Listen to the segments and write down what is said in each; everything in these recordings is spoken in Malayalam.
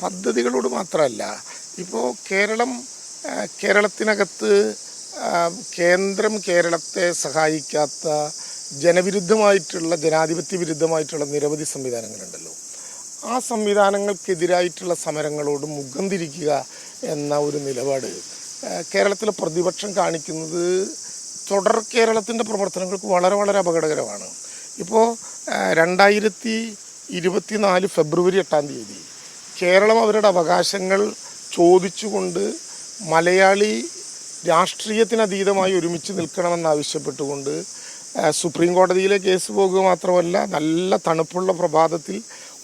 പദ്ധതികളോട് മാത്രമല്ല ഇപ്പോൾ കേരളം കേരളത്തിനകത്ത് കേന്ദ്രം കേരളത്തെ സഹായിക്കാത്ത ജനവിരുദ്ധമായിട്ടുള്ള ജനാധിപത്യ വിരുദ്ധമായിട്ടുള്ള നിരവധി സംവിധാനങ്ങളുണ്ടല്ലോ. ആ സംവിധാനങ്ങൾക്കെതിരായിട്ടുള്ള സമരങ്ങളോട് മുഖം തിരിക്കുക എന്ന ഒരു നിലപാട് കേരളത്തിലെ പ്രതിപക്ഷം കാണിക്കുന്നത് തുടർ കേരളത്തിന്റെ പ്രവർത്തനങ്ങൾക്ക് വളരെ വളരെ അപകടകരമാണ്. ഇപ്പോൾ രണ്ടായിരത്തി ഇരുപത്തിനാല് ഫെബ്രുവരി എട്ടാം തീയതി കേരളം അവരുടെ അവകാശങ്ങൾ ചോദിച്ചുകൊണ്ട് മലയാളി രാഷ്ട്രീയത്തിനതീതമായി ഒരുമിച്ച് നിൽക്കണമെന്നാവശ്യപ്പെട്ടുകൊണ്ട് സുപ്രീം കോടതിയിലെ കേസ് പോകുക മാത്രമല്ല നല്ല തണുപ്പുള്ള പ്രഭാതത്തിൽ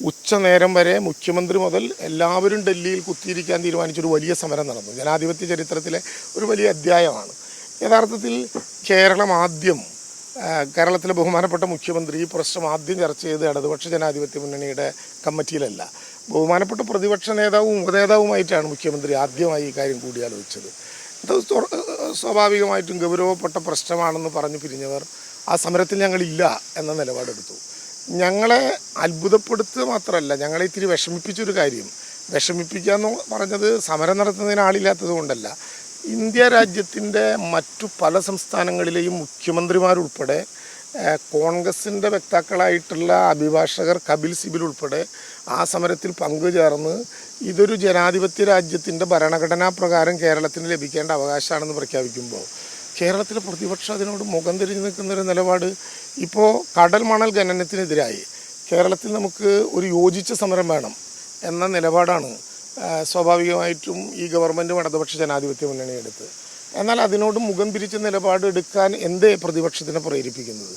ഉച്ചനേരം വരെ മുഖ്യമന്ത്രി മുതൽ എല്ലാവരും ഡൽഹിയിൽ കുത്തിയിരിക്കാൻ തീരുമാനിച്ചൊരു വലിയ സമരം നടന്നു. ജനാധിപത്യ ചരിത്രത്തിലെ ഒരു വലിയ അധ്യായമാണ്. യഥാർത്ഥത്തിൽ കേരളം ആദ്യം കേരളത്തിലെ ബഹുമാനപ്പെട്ട മുഖ്യമന്ത്രി ഈ പ്രശ്നം ആദ്യം ചർച്ച ചെയ്ത് ഇടതുപക്ഷ ജനാധിപത്യ മുന്നണിയുടെ കമ്മിറ്റിയിലല്ല. ബഹുമാനപ്പെട്ട പ്രതിപക്ഷ നേതാവും ഉപനേതാവുമായിട്ടാണ് മുഖ്യമന്ത്രി ആദ്യമായി ഈ കാര്യം കൂടിയാലോചിച്ചത്. സ്വ- സ്വാഭാവികമായിട്ടും ഗൗരവപ്പെട്ട പ്രശ്നമാണെന്ന് പറഞ്ഞു പിരിഞ്ഞവർ ആ സമരത്തിൽ ഞങ്ങളില്ല എന്ന നിലപാടെടുത്തു. ഞങ്ങളെ അത്ഭുതപ്പെടുത്തുക മാത്രമല്ല ഞങ്ങളെ ഇത്തിരി വിഷമിപ്പിച്ചൊരു കാര്യം. വിഷമിപ്പിക്കുക എന്ന് പറഞ്ഞത് സമരം നടത്തുന്നതിന് ആളില്ലാത്തത് കൊണ്ടല്ല. ഇന്ത്യ രാജ്യത്തിന്റെ മറ്റു പല സംസ്ഥാനങ്ങളിലെയും മുഖ്യമന്ത്രിമാരുൾപ്പെടെ കോൺഗ്രസിന്റെ വക്താക്കളായിട്ടുള്ള അഭിഭാഷകർ കപിൽ സിബിൽ ഉൾപ്പെടെ ആ സമരത്തിൽ പങ്കുചേർന്ന് ഇതൊരു ജനാധിപത്യ രാജ്യത്തിന്റെ ഭരണഘടനാ പ്രകാരം കേരളത്തിന് ലഭിക്കേണ്ട അവകാശമാണെന്ന് പ്രഖ്യാപിക്കുമ്പോൾ കേരളത്തിലെ പ്രതിപക്ഷം അതിനോട് മുഖം തിരിഞ്ഞു നിൽക്കുന്നൊരു നിലപാട് ഇപ്പോൾ കടൽ മണൽ ഖനനത്തിനെതിരായി കേരളത്തിൽ നമുക്ക് ഒരു യോജിച്ച സമരം വേണം എന്ന നിലപാടാണ് സ്വാഭാവികമായിട്ടും ഈ ഗവൺമെന്റും ഇടതുപക്ഷ ജനാധിപത്യ മുന്നണി എടുത്ത് എന്നാൽ അതിനോട് മുഖം തിരിച്ച് നിലപാട് എടുക്കാൻ എന്തേ പ്രതിപക്ഷത്തിനെ പ്രേരിപ്പിക്കുന്നത്?